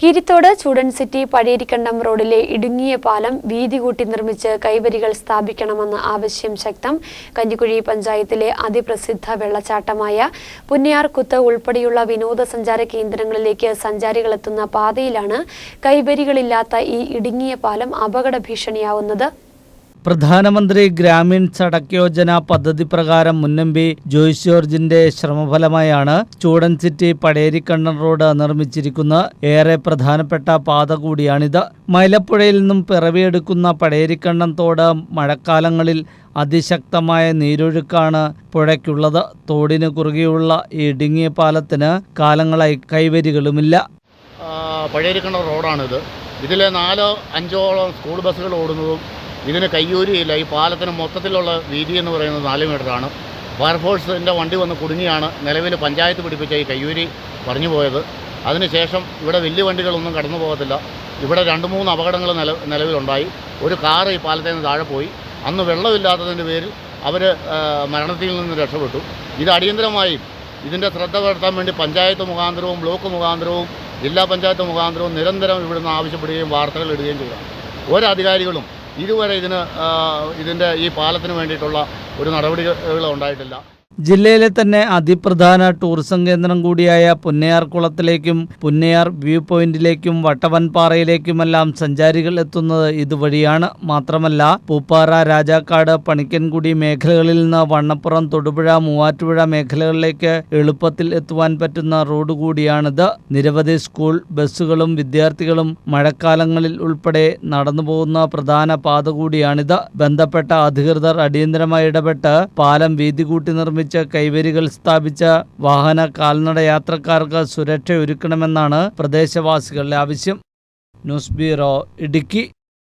കിരിത്തോട് ചൂടൻ സിറ്റി പഴയരിക്കണ്ടം റോഡിലെ ഇടുങ്ങിയ പാലം വീതി കൂട്ടി നിർമ്മിച്ച് കൈവരികൾ സ്ഥാപിക്കണമെന്ന ആവശ്യം ശക്തം. കഞ്ഞിക്കുഴി പഞ്ചായത്തിലെ അതിപ്രസിദ്ധ വെള്ളച്ചാട്ടമായ പുന്നയാർകുത്ത് ഉൾപ്പെടെയുള്ള വിനോദസഞ്ചാര കേന്ദ്രങ്ങളിലേക്ക് സഞ്ചാരികളെത്തുന്ന പാതയിലാണ് കൈവരികളില്ലാത്ത ഈ ഇടുങ്ങിയ പാലം അപകട ഭീഷണിയാവുന്നത്. പ്രധാനമന്ത്രി ഗ്രാമീൺ സടക് യോജന പദ്ധതി പ്രകാരം മുന്നമ്പി ജോയ്സ് ജോർജിന്റെ ശ്രമഫലമായാണ് ചൂടൻ സിറ്റി പടേരിക്കണ്ണൻ റോഡ് നിർമ്മിച്ചിരിക്കുന്ന ഏറെ പ്രധാനപ്പെട്ട പാത കൂടിയാണിത്. മൈലപ്പുഴയിൽ നിന്നും പിറവിയെടുക്കുന്ന പടേരിക്കണ്ണൻ തോട് മഴക്കാലങ്ങളിൽ അതിശക്തമായ നീരൊഴുക്കാണ് പുഴയ്ക്കുള്ളത്. തോടിന് കുറുകെയുള്ള ഇടുങ്ങിയ പാലത്തിന് കാലങ്ങളായി കൈവരികളുമില്ല. പഴയരിക്കണ്ണ റോഡാണിത്. ഇതിലെ നാലോ അഞ്ചോളം സ്കൂൾ ബസ്സുകൾ ഓടുന്നതും ഇതിന് കയ്യൂരിയില്ല. ഈ പാലത്തിന് മൊത്തത്തിലുള്ള വീതി എന്ന് പറയുന്നത് നാല് മീറ്ററാണ് ഫയർഫോഴ്സിന്റെ വണ്ടി വന്ന് കുടുങ്ങിയാണ് നിലവിൽ പഞ്ചായത്ത് പിടിപ്പിച്ച ഈ കയ്യൂരി പറഞ്ഞു പോയത്. അതിനുശേഷം ഇവിടെ വലിയ വണ്ടികളൊന്നും കടന്നു പോകത്തില്ല. ഇവിടെ രണ്ട് മൂന്ന് അപകടങ്ങൾ നില നിലവിലുണ്ടായി. ഒരു കാറ് ഈ പാലത്തിൽ നിന്ന് താഴെ പോയി. അന്ന് വെള്ളമില്ലാത്തതിന്റെ പേരിൽ അവർ മരണത്തിൽ നിന്ന് രക്ഷപ്പെട്ടു. ഇത് അടിയന്തരമായി ഇതിന്റെ ശ്രദ്ധ പുലർത്താൻ വേണ്ടി പഞ്ചായത്ത് മുഖാന്തരവും ബ്ലോക്ക് മുഖാന്തരവും ജില്ലാ പഞ്ചായത്ത് മുഖാന്തരവും നിരന്തരം ഇവിടുന്ന് ആവശ്യപ്പെടുകയും വാർത്തകൾ ഇടുകയും ചെയ്തതാണ്. ഒരധികാരികളും ഇതുവരെ ഇതിന് ഇതിന്റെ ഈ പാലത്തിന് വേണ്ടിയിട്ടുള്ള ഒരു നടപടികൾ ഉണ്ടായിട്ടില്ല. ജില്ലയിലെ തന്നെ അതിപ്രധാന ടൂറിസം കേന്ദ്രം കൂടിയായ പുന്നയാർ കുളത്തിലേക്കും പുന്നയാർ വ്യൂ പോയിന്റിലേക്കും വട്ടവൻപാറയിലേക്കുമെല്ലാം സഞ്ചാരികൾ എത്തുന്നത് ഇതുവഴിയാണ്. മാത്രമല്ല പൂപ്പാറ രാജാക്കാട് പണിക്കൻകുടി മേഖലകളിൽ നിന്ന് വണ്ണപ്പുറം തൊടുപുഴ മൂവാറ്റുപുഴ മേഖലകളിലേക്ക് എളുപ്പത്തിൽ എത്തുവാൻ പറ്റുന്ന റോഡ് കൂടിയാണിത്. നിരവധി സ്കൂൾ ബസ്സുകളും വിദ്യാർത്ഥികളും മഴക്കാലങ്ങളിൽ ഉൾപ്പെടെ നടന്നുപോകുന്ന പ്രധാന പാത കൂടിയാണിത്. ബന്ധപ്പെട്ട അധികൃതർ അടിയന്തരമായി ഇടപെട്ട് പാലം വീതി കൂട്ടി നിർമ്മിച്ച് കൈവരികൾ സ്ഥാപിച്ച വാഹന കാൽനട യാത്രക്കാർക്ക് സുരക്ഷ ഒരുക്കണമെന്നാണ് പ്രദേശവാസികളുടെ ആവശ്യം. News bureau Idukki.